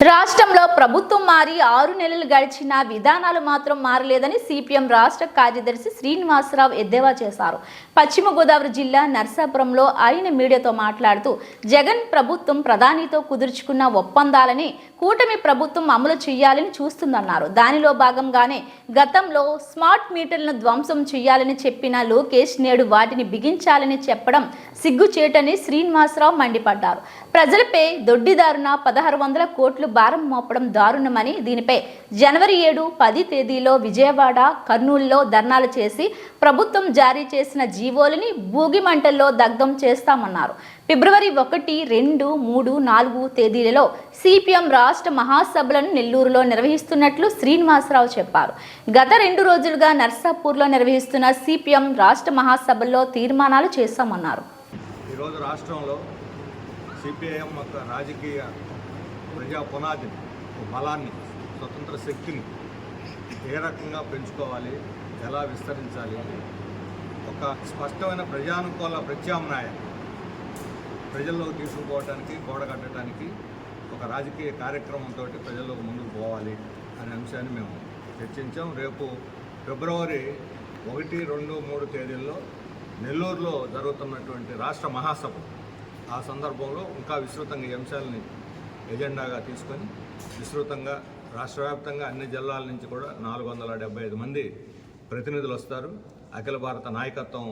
రాష్ట్రంలో ప్రభుత్వం మారి ఆరు నెలలు గడిచిన విధానాలు మాత్రం మారలేదని సిపిఎం రాష్ట్ర కార్యదర్శి శ్రీనివాసరావు ఎద్దేవా చేశారు. పశ్చిమ గోదావరి జిల్లా నర్సాపురంలో ఆయన మీడియాతో మాట్లాడుతూ జగన్ ప్రభుత్వం ప్రధానితో కుదుర్చుకున్న ఒప్పందాలని కూటమి ప్రభుత్వం అమలు చేయాలని చూస్తుందన్నారు. దానిలో భాగంగానే గతంలో స్మార్ట్ మీటర్లను ధ్వంసం చేయాలని చెప్పిన లోకేష్ నేడు వాటిని బిగించాలని చెప్పడం సిగ్గుచేటని శ్రీనివాసరావు మండిపడ్డారు. ప్రజలపై దొడ్డిదారున పదహారు వందల కోట్లు భారం మోపడం దారుణమని దీనిపై జనవరి ఏడు పది తేదీలో విజయవాడ కర్నూలులో ధర్నాలు చేసి ప్రభుత్వం జారీ చేసిన జీవోలని భూగిమంటల్లో దగ్ధం చేస్తామన్నారు. ఫిబ్రవరి ఒకటి రెండు మూడు నాలుగు తేదీలలో సిపిఎం రాష్ట్ర మహాసభలను నెల్లూరులో నిర్వహిస్తున్నట్లు శ్రీనివాసరావు చెప్పారు. గత రెండు రోజులుగా నర్సాపూర్లో నిర్వహిస్తున్న సిపిఎం రాష్ట్ర మహాసభల్లో తీర్మానాలు చేశామన్నారు ఈరోజు రాష్ట్రంలో సిపిఐఎం యొక్క రాజకీయ ప్రజా పునాదిని బలాన్ని స్వతంత్ర శక్తిని ఏ రకంగా పెంచుకోవాలి ఎలా విస్తరించాలి ఒక స్పష్టమైన ప్రజానుకూల ప్రత్యామ్నాయం ప్రజల్లో తీసుకుపోవటానికి కూడగట్టడానికి ఒక రాజకీయ కార్యక్రమంతో ప్రజల్లోకి ముందుకు పోవాలి అనే అంశాన్ని మేము చర్చించాం. రేపు ఫిబ్రవరి ఒకటి రెండు మూడు తేదీల్లో నెల్లూరులో జరుగుతున్నటువంటి రాష్ట్ర మహాసభ. ఆ సందర్భంలో ఇంకా విస్తృతంగా ఈ అంశాలని ఎజెండాగా తీసుకొని విస్తృతంగా రాష్ట్ర వ్యాప్తంగా అన్ని జిల్లాల నుంచి కూడా నాలుగు వందల డెబ్బై ఐదు మంది ప్రతినిధులు వస్తారు. అఖిల భారత నాయకత్వం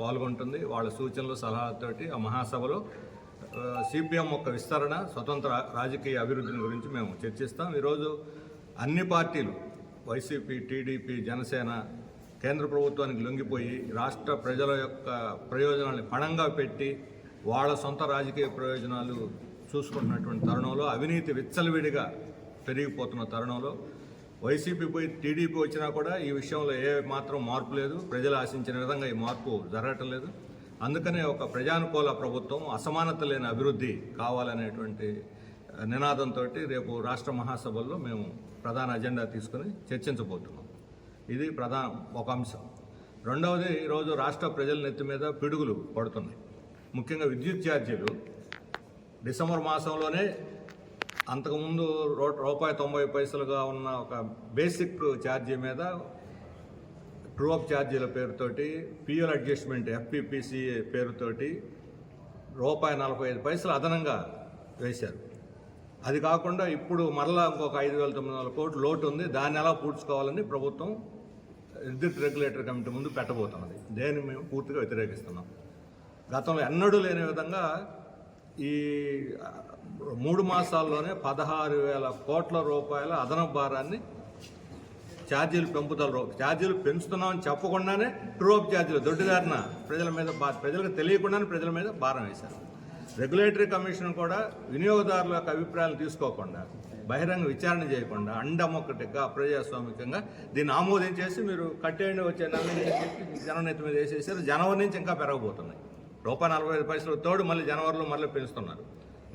పాల్గొంటుంది. వాళ్ళ సూచనలు సలహాలతోటి ఆ మహాసభలో సిపిఎం యొక్క విస్తరణ స్వతంత్ర రాజకీయ అభివృద్ధిని గురించి మేము చర్చిస్తాం. ఈరోజు అన్ని పార్టీలు వైసీపీ టీడీపీ జనసేన కేంద్ర ప్రభుత్వానికి లొంగిపోయి రాష్ట్ర ప్రజల యొక్క ప్రయోజనాలను పణంగా పెట్టి వాళ్ళ సొంత రాజకీయ ప్రయోజనాలు చూసుకుంటున్నటువంటి తరుణంలో అవినీతి విచ్చలవిడిగా పెరిగిపోతున్న తరుణంలో వైసీపీ పోయి టీడీపీ వచ్చినా కూడా ఈ విషయంలో ఏ మాత్రం మార్పు లేదు. ప్రజలు ఆశించిన విధంగా ఈ మార్పు జరగటం లేదు. అందుకనే ఒక ప్రజానుకూల ప్రభుత్వం అసమానత లేని అభివృద్ధి కావాలనేటువంటి నినాదంతో రేపు రాష్ట్ర మహాసభల్లో మేము ప్రధాన అజెండా తీసుకుని చర్చించబోతున్నాం. ఇది ప్రధాన ఒక అంశం. రెండవది ఈరోజు రాష్ట్ర ప్రజల నెత్తి మీద పిడుగులు పడుతున్నాయి. ముఖ్యంగా విద్యుత్ ఛార్జీలు డిసెంబర్ మాసంలోనే అంతకుముందు రూ రూపాయి తొంభై పైసలుగా ఉన్న ఒక బేసిక్ ఛార్జీ మీద ట్రూఅప్ ఛార్జీల పేరుతోటి పిఎల్ అడ్జస్ట్మెంట్ ఎఫ్పిపిసి పేరుతోటి రూపాయి నలభై ఐదు పైసలు అదనంగా వేశారు. అది కాకుండా ఇప్పుడు మరలా ఇంకొక ఐదు వేల తొమ్మిది వందల కోట్లు లోటు ఉంది. దాన్ని ఎలా పూడ్చుకోవాలని ప్రభుత్వం విద్యుత్ రెగ్యులేటర్ కమిటీ ముందు పెట్టబోతున్నది. దేన్ని మేము పూర్తిగా వ్యతిరేకిస్తున్నాం. గతంలో ఎన్నడూ లేని విధంగా ఈ మూడు మాసాల్లోనే పదహారు వేల కోట్ల రూపాయల అదనపు భారాన్ని ఛార్జీలు పెంపుదల ఛార్జీలు పెంచుతున్నామని చెప్పకుండానే ట్రూఅప్ ఛార్జీలు దొడ్డిదారిన ప్రజల మీద బా- ప్రజలకు తెలియకుండానే ప్రజల మీద భారం వేశారు. రెగ్యులేటరీ కమిషన్ కూడా వినియోగదారుల యొక్క అభిప్రాయాలు తీసుకోకుండా బహిరంగ విచారణ చేయకుండా అండమొక్కటిగా ప్రజాస్వామికంగా దీన్ని ఆమోదించేసి మీరు కట్టేయండి వచ్చే నెల నుంచి అని చెప్పి జనం నెత్తి మీద వేసేసారు. జనవరి నుంచి ఇంకా పెరగబోతున్నాయి. రూపాయి నలభై ఐదు పైసలు తోడు మళ్ళీ జనవరిలో మళ్ళీ పెంచుతున్నారు.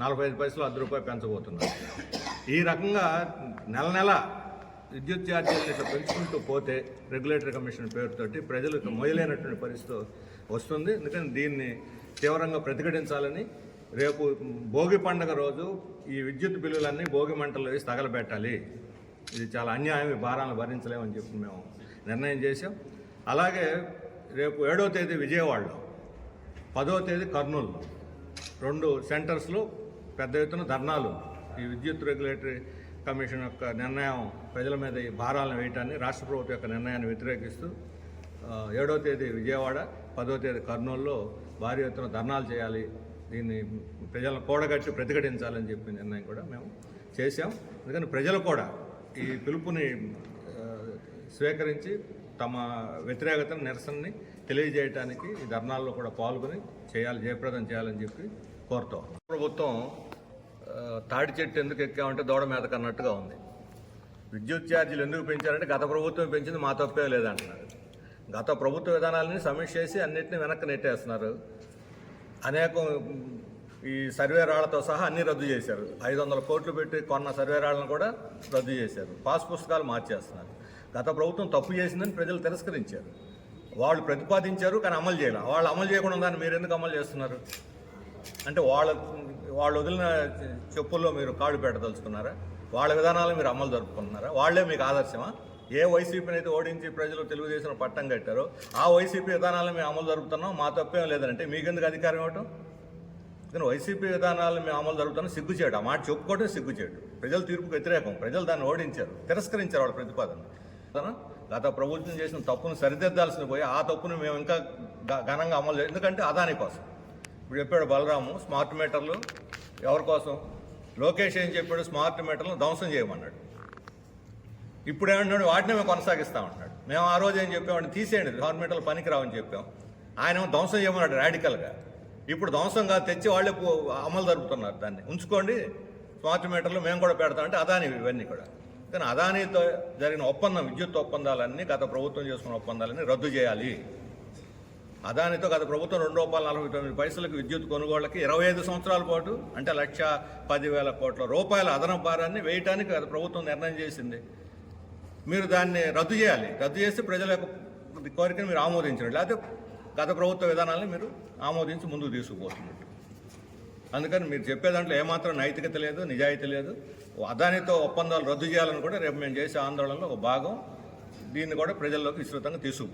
నలభై ఐదు పైసలు అర్ధ రూపాయి పెంచబోతున్నారు. ఈ రకంగా నెల నెల విద్యుత్ ఛార్జీలను ఇట్లా పెంచుకుంటూ పోతే రెగ్యులేటరీ కమిషన్ పేరుతోటి ప్రజలకు మొయలేనటువంటి పరిస్థితి వస్తుంది. ఎందుకని దీన్ని తీవ్రంగా ప్రతిఘటించాలని రేపు భోగి పండగ రోజు ఈ విద్యుత్ బిల్లులన్నీ భోగి మంటలు వేసి తగలబెట్టాలి. ఇది చాలా అన్యాయం ఈ భారాలను భరించలేమని చెప్పి మేము నిర్ణయం చేశాం. అలాగే రేపు ఏడో తేదీ విజయవాడలో పదో తేదీ కర్నూలులో. రెండు సెంటర్స్లో పెద్ద ఎత్తున ధర్నాలు ఈ విద్యుత్ రెగ్యులేటరీ కమిషన్ యొక్క నిర్ణయం ప్రజల మీద ఈ భారాలను వేయటాన్ని రాష్ట్ర ప్రభుత్వం యొక్క నిర్ణయాన్ని వ్యతిరేకిస్తూ ఏడో తేదీ విజయవాడ పదో తేదీ కర్నూలులో భారీ ఎత్తున ధర్నాలు చేయాలి దీన్ని ప్రజలను కూడగట్టి ప్రతిఘటించాలని చెప్పి నిర్ణయం కూడా మేము చేశాం. అందుకని ప్రజలు కూడా ఈ పిలుపుని స్వీకరించి తమ వ్యతిరేకతను నిరసనని తెలియజేయడానికి ఈ ధర్నాల్లో కూడా పాల్గొని చేయాలి జయప్రదం చేయాలని చెప్పి కోరుతాం ప్రభుత్వం తాడి చెట్టు ఎందుకు ఎక్కామంటే దూడ మీదకు అన్నట్టుగా ఉంది. విద్యుత్ ఛార్జీలు ఎందుకు పెంచారంటే గత ప్రభుత్వం పెంచింది మా తప్పే లేదంటున్నారు. గత ప్రభుత్వ విధానాలని సమీక్ష చేసి అన్నింటినీ వెనక్కి నెట్టేస్తున్నారు. అనేకం ఈ సర్వే రాళ్ళతో సహా అన్ని రద్దు చేశారు. ఐదు వందల కోట్లు పెట్టి కొన్న సర్వే రాళ్ళను కూడా రద్దు చేశారు. పాస్ పుస్తకాలు మార్చేస్తున్నారు. గత ప్రభుత్వం తప్పు చేసిందని ప్రజలు తిరస్కరించారు. వాళ్ళు ప్రతిపాదించారు కానీ అమలు చేయాలి. వాళ్ళు అమలు చేయకుండా దాన్ని మీరు ఎందుకు అమలు చేస్తున్నారు? అంటే వాళ్ళ వాళ్ళు వదిలిన చెప్పుల్లో మీరు కాడు పెట్టదలుచుకున్నారా? వాళ్ళ విధానాలు మీరు అమలు జరుపుకుంటున్నారా? వాళ్ళే మీకు ఆదర్శమా? ఏ వైసీపీని అయితే ఓడించి ప్రజలు తెలుగుదేశం పట్టం కట్టారో ఆ వైసీపీ విధానాలను మేము అమలు జరుపుతున్నాం. మా తప్పేం లేదంటే మీకెందుకు అధికారం ఇవ్వటం? కానీ వైసీపీ విధానాలను మేము అమలు జరుగుతున్నాం సిగ్గుచేయడం ఆ మాట చెప్పుకోవడం సిగ్గుచేయడం ప్రజల తీర్పుకు వ్యతిరేకం. ప్రజలు దాన్ని ఓడించారు. తిరస్కరించారు వాళ్ళ ప్రతిపాదన. గత ప్రభుత్వం చేసిన తప్పును సరిదిద్దాల్సింది పోయి ఆ తప్పును మేము ఇంకా ఘనంగా అమలు ఎందుకంటే అదాని కోసం. ఇప్పుడు చెప్పాడు బలరాము స్మార్ట్ మీటర్లు ఎవరి కోసం? లోకేష్ ఏం చెప్పాడు? స్మార్ట్ మీటర్లను ధ్వంసం చేయమన్నాడు. ఇప్పుడు ఏమంటున్నాడు? వాటిని మేము కొనసాగిస్తామంటున్నాడు మేము ఆ రోజు ఏం చెప్పామంటే తీసేయండి స్మార్ట్ మీటర్లు పనికిరావని చెప్పాం. ఆయన ఏమో ధ్వంసం చేయమన్నాడు రాడికల్గా. ఇప్పుడు ధ్వంసం కాదు తెచ్చి వాళ్ళే పో- అమలు జరుపుతున్నారు దాన్ని. ఉంచుకోండి స్మార్ట్ మీటర్లు మేము కూడా పెడతామంటే అదాని ఇవన్నీ కూడా. కానీ అదానితో జరిగిన ఒప్పందం విద్యుత్ ఒప్పందాలన్నీ గత ప్రభుత్వం చేసుకున్న ఒప్పందాలన్నీ రద్దు చేయాలి. అదానితో గత ప్రభుత్వం రెండు రూపాయల నలభై తొమ్మిది పైసలకు విద్యుత్ కొనుగోళ్ళకి ఇరవై ఐదు సంవత్సరాల పాటు అంటే లక్ష పదివేల కోట్ల రూపాయల అదనపు భారాన్ని వేయటానికి గత ప్రభుత్వం నిర్ణయం చేసింది. మీరు దాన్ని రద్దు చేయాలి. రద్దు చేసి ప్రజల యొక్క కోరికను మీరు ఆమోదించండి. లేకపోతే గత ప్రభుత్వ విధానాలను మీరు ఆమోదించి ముందుకు తీసుకుపోతున్నట్టు అందుకని మీరు చెప్పే దాంట్లో ఏమాత్రం నైతికత లేదు నిజాయితీ లేదు. అదానితో ఒప్పందాలు రద్దు చేయాలని కూడా రేపు మేము చేసే ఆందోళనలో ఒక భాగం. దీన్ని కూడా ప్రజల్లోకి విస్తృతంగా తీసుకు